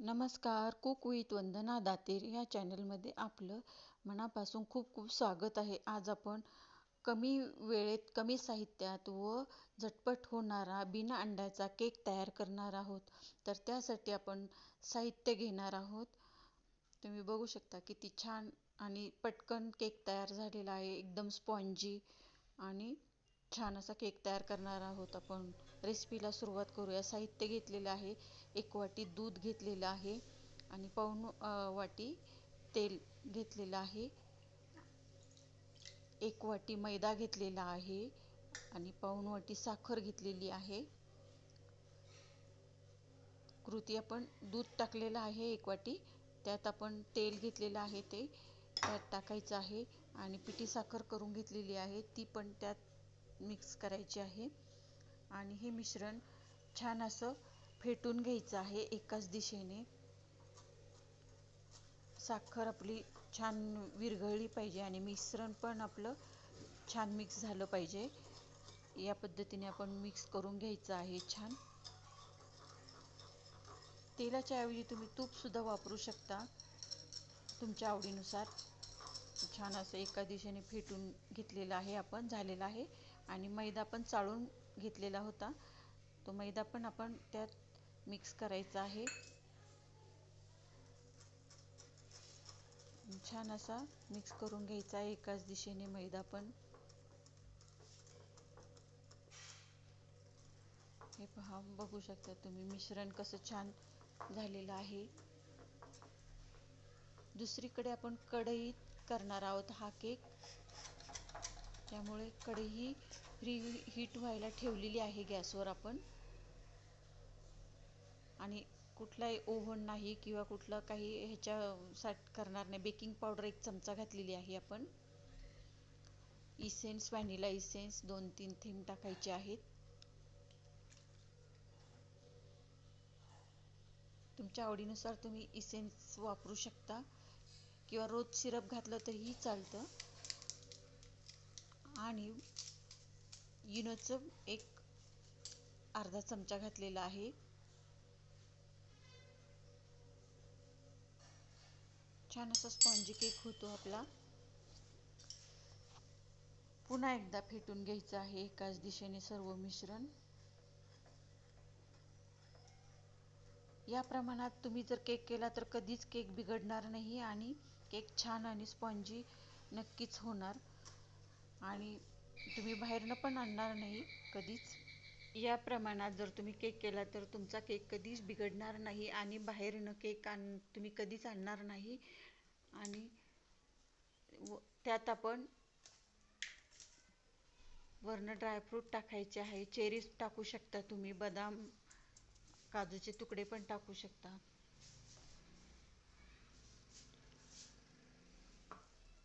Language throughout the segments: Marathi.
नमस्कार कुक विथ वंदना दातेर या चॅनलमध्ये आपलं मनापासून खूप खूप स्वागत आहे. आज आपण कमी वेळेत कमी साहित्यात व झटपट होणारा बिना अंड्याचा केक तयार करणार आहोत. तर त्यासाठी आपण साहित्य घेणार आहोत. तुम्ही बघू शकता किती छान आणि पटकन केक तयार झालेला आहे. एकदम स्पॉन्जी आणि छान असा केक तयार करणार आहोत आपण. रेसिपीला सुरुवात करूया. साहित्य घेतलेलं आहे. एक वाटी दूध घेतलेलं आहे. आणि पाऊण वाटी तेल घेतलेलं आहे. एक वाटी मैदा घेतलेला आहे. आणि पाऊण वाटी साखर घेतलेली आहे. कृती आपण दूध टाकलेलं आहे एक वाटी. त्यात आपण तेल घेतलेलं आहे ते. त्यात टाकायचं आहे. आणि पिठी साखर करून घेतलेली आहे. ती पण त्यात मिक्स करायची आहे. आणि हे मिश्रण छान असं फेटून घ्यायचं आहे एकाच दिशेने. साखर आपली छान विरघळली पाहिजे आणि मिश्रण पण आपलं छान मिक्स झालं पाहिजे. या पद्धतीने आपण मिक्स करून घ्यायचं आहे छान. तेलाच्या ऐवजी तुम्ही तूपसुद्धा वापरू शकता. तुमच्या आवडीनुसार. छान असं एका दिशेने फेटून घेतलेलं आहे आपण झालेलं आहे. आणि मैदा पण चाळून घेतलेला होता. तो मैदा पण आपण त्यात मिक्स करायचा आहे. छान असा मिक्स करून घ्यायचा आहे. एकाच दिशेने मैदा पण. हे पहा बघू शकता तुम्ही मिश्रण कसं छान झालेलं आहे. दुसरीकडे आपण कढईत करणार आहोत हा केक त्यामुळे कढई फ्री हीट व्हायला ठेवलेली आहे गॅसवर आपण. आणि कुठलाही ओव्हन नाही किंवा कुठलं काही ह्याच्यासाठी करणार नाही. बेकिंग पावडर एक चमचा घातलेली आहे आपण. इसेन्स व्हॅनिला इसेन्स दोन तीन थेंब टाकायचे आहेत. तुमच्या आवडीनुसार तुम्ही इसेन्स वापरू शकता. किंवा रोज सिरप घातलं तरीही चालतं. आणि इनोचं एक अर्धा चमचा घातलेला आहे. छान असा स्पॉन्जी केक होतो आपला. पुन्हा एकदा फेटून घ्यायचं आहे एकाच दिशेने सर्व मिश्रण. या प्रमाणात तुम्ही जर केक केला तर कधीच केक बिघडणार नाही आणि केक छान आणि स्पॉन्जी नक्कीच होणार. आणि तुम्ही बाहेरनं पण आणणार नाही कधीच? या प्रमाणात जर तुम्ही केक केला तर तुमचा केक कधीच बिघडणार नाही आणि बाहेरनं केक आण तुम्ही कधीच आणणार नाही. आणि त्यात आपण वरनं ड्रायफ्रूट टाकायचे आहे. चेरीज टाकू शकता तुम्ही बदाम काजूचे तुकडे पण टाकू शकता.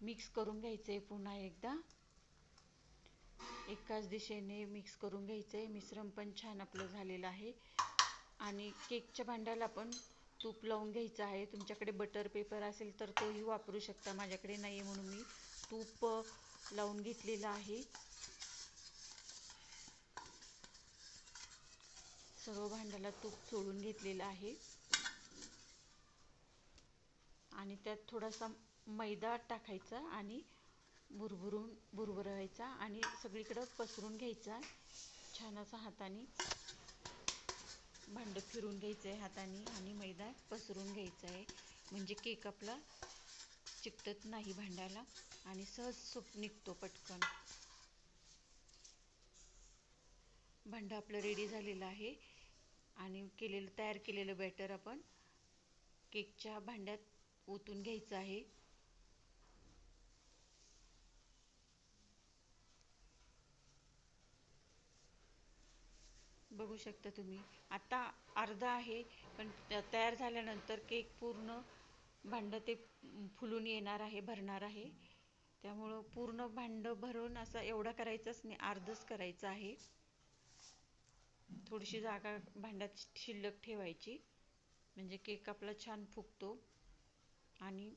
मिक्स करून घ्यायचं आहे पुन्हा एकदा. एकाच दिशेने मिक्स करून घ्यायचं आहे मिश्रण पण छान आपलं झालेलं आहे. आणि केकच्या भांड्याला पण तूप लावून घ्यायचं आहे. तुमच्याकडे बटर पेपर असेल तर तोही वापरू शकता. माझ्याकडे नाही आहे म्हणून मी तूप लावून घेतलेलं आहे. सर्व भांड्याला तूप चोळून घेतलेलं आहे. आणि त्यात थोडासा मैदा टाकायचा आणि भुरभुरून भुरभुरवायचा आणि सगळीकडं पसरून घ्यायचा. छान असा हाताने भांडं फिरून घ्यायचं आहे हाताने आणि मैदा पसरून घ्यायचा आहे म्हणजे केक आपला चिकटत नाही भांड्याला आणि सहज सूप निघतो पटकन. भांडं आपलं रेडी झालेलं आहे आणि केलेलं तयार केलेलं बॅटर आपण केकच्या भांड्यात ओतून घ्यायचं आहे. बघू शकता तुम्ही. आता अर्धा आहे पण तयार झाल्यानंतर केक पूर्ण भांडं ते फुलून येणार आहे भरणार आहे. त्यामुळं पूर्ण भांडं भरून असा एवढा करायचाच नाही अर्धच करायचं आहे. थोडीशी जागा भांड्यात शिल्लक ठेवायची. म्हणजे केक आपला छान फुगतो आणि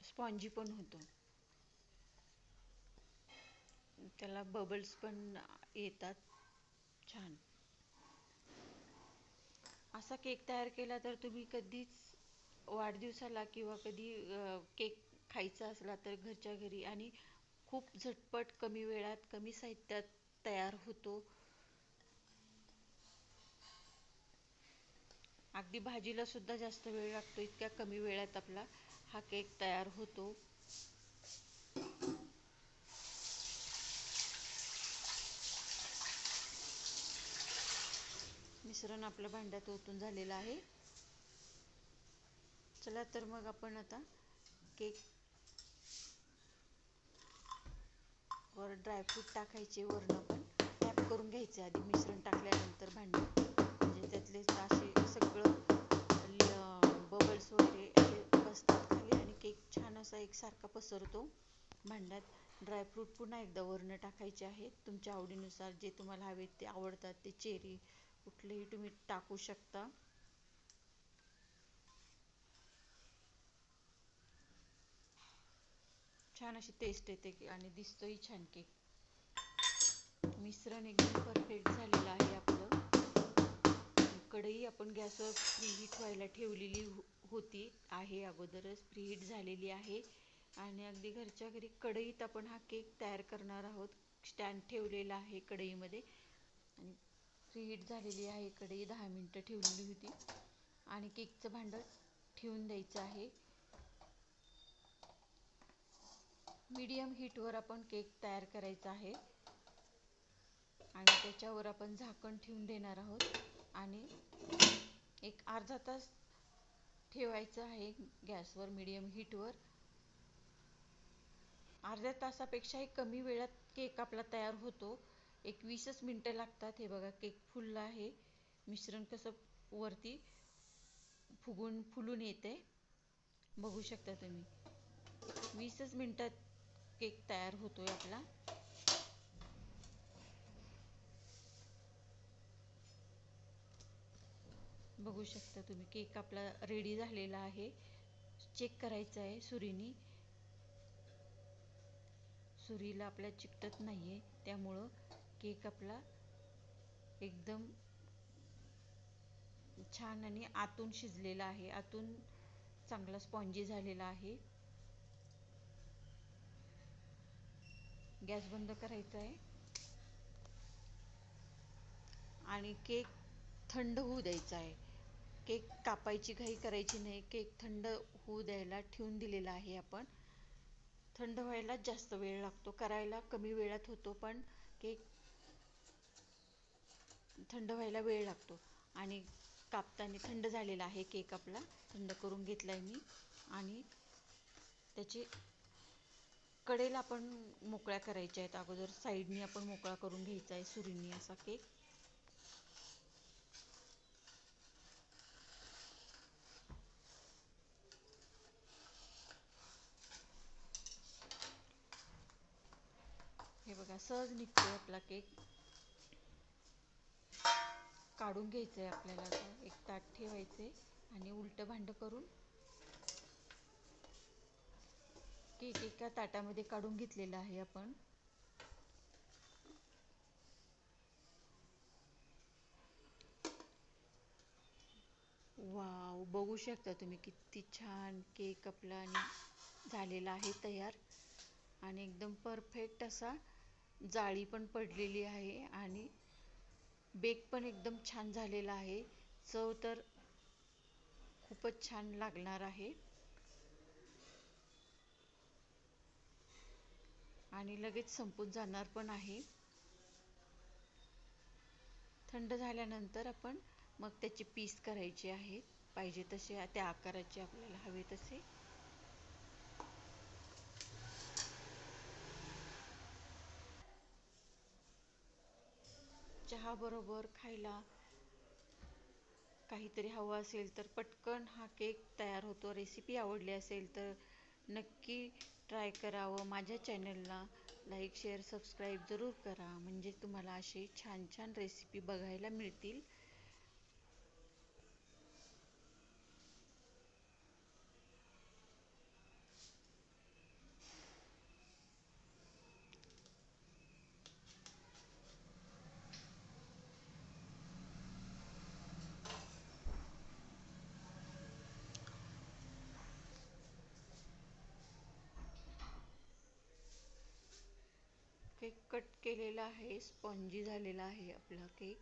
स्पॉन्जी पण होतो. त्याला बबल्स पण येतात छान. असा केक तयार केला तर तुम्ही कधीच वाढदिवसाला किंवा कधी केक खायचा असला तर घरच्या घरी आणि खूप झटपट कमी वेळात कमी साहित्यात तयार होतो. अगदी भाजीला सुद्धा जास्त वेळ लागतो इतक्या कमी वेळात आपला हा केक तयार होतो. मिश्रण आपल्या भांड्यात ओतून झालेलं आहे. चला तर मग आपण आता केक वर ड्रायफ्रूट टाकायचे वरण पण टॅप करून घ्यायचे आधी मिश्रण टाकल्यानंतर भांडे. म्हणजे त्यातले असे सगळं बबल्स वगैरे असे बसतात खाली आणि केक छान असा एकसारखा पसरतो. भांड्यात ड्रायफ्रूट पुन्हा एकदा वरनं टाकायचे आहेत. तुमच्या आवडीनुसार जे तुम्हाला हवे ते आवडतात. ते चेरी कुठलेही तुम्ही टाकू शकता. छान अशी टेस्ट येते आणि दिसतोही छान केक मिश्रण एकदम परफेक्ट झालेलं आहे आपलं. कढई आपण गॅसवर प्रीहीट व्हायला ठेवलेली हो, होती आहे अगोदरच. प्रीहीट झालेली आहे. आणि अगदी घरच्या घरी कढईत आपण हा केक तयार करणार आहोत. स्टँड ठेवलेला आहे कढईमध्ये. आणि प्रीहीट झालेली आहे. इकडे दहा मिनटं ठेवलेली होती. आणि केकचं भांडं ठेवून द्यायचं आहे. मीडियम हीटवर आपण केक तयार करायचा आहे. आणि त्याच्यावर आपण झाकण ठेवून देणार आहोत. आणि एक अर्धा तास ठेवायचं आहे गॅसवर मीडियम हीटवर अर्ध्या तासापेक्षाही कमी वेळात केक आपला तयार होतो. एक वीसच मिनटं लागतात. हे बघा केक फुलला आहे. मिश्रण कसं वरती फुगून फुलून येते. बघू शकता तुम्ही. वीसच मिनटात केक तयार होतोय आपला. बघू शकता तुम्ही केक आपला रेडी झालेला आहे. चेक करायचा आहे सुरीनी. सुरीला आपल्या चिकटत नाहीये त्यामुळं केक आपला एकदम छान आणि आतून शिजलेला आहे. आतून चांगला स्पॉन्जी झालेला आहे. गॅस बंद करायचा आहे. आणि केक थंड होऊ द्यायचा आहे. केक कापायची घाई करायची नाही. केक थंड होऊ द्यायला ठेवून दिलेला आहे आपण. थंड व्हायला जास्त वेळ लागतो. करायला कमी वेळात होतो पण केक थंड व्हायला वेळ लागतो. आणि कापताना थंड झालेला आहे केक आपला. थंड करून घेतला आहे मी. आणि त्याची कडेला आपण मोकळ्या करायच्या आहेत. अगोदर साईडनी आपण मोकळा करून घ्यायचा आहे सुरीनी असा केक. हे बघा सहज निघतोय आपला केक. काढून घ्यायचं आहे आपल्याला आता. एक ताट ठेवायचे आणि उलटं भांडं करून केक एका ताटामध्ये काढून घेतलेला आहे आपण. वाव बघू शकता तुम्ही किती छान केक आपला आणि झालेला आहे तयार. आणि एकदम परफेक्ट असा जाळी पण पडलेली आहे आणि बेक पण एकदम छान झालेला आहे. चव तर खूपच छान लागणार आहे. आणि लगेच संपून जाणार पण आहे. थंड झाल्यानंतर आपण मग त्याचे पीस करायचे आहेत पाहिजे तसे त्या आकाराचे आपल्याला हवे तसे. चहा बरोबर खायला काहीतरी हवं असेल तर पटकन हा केक तयार होतो. रेसिपी आवडली असेल तर नक्की ट्राय करावं. माझ्या चॅनलला लाईक शेअर सबस्क्राईब जरूर करा. म्हणजे तुम्हाला असे छान छान रेसिपी बघायला मिळतील केक कट केलेला आहे स्पॉन्जी झालेला आहे आपला केक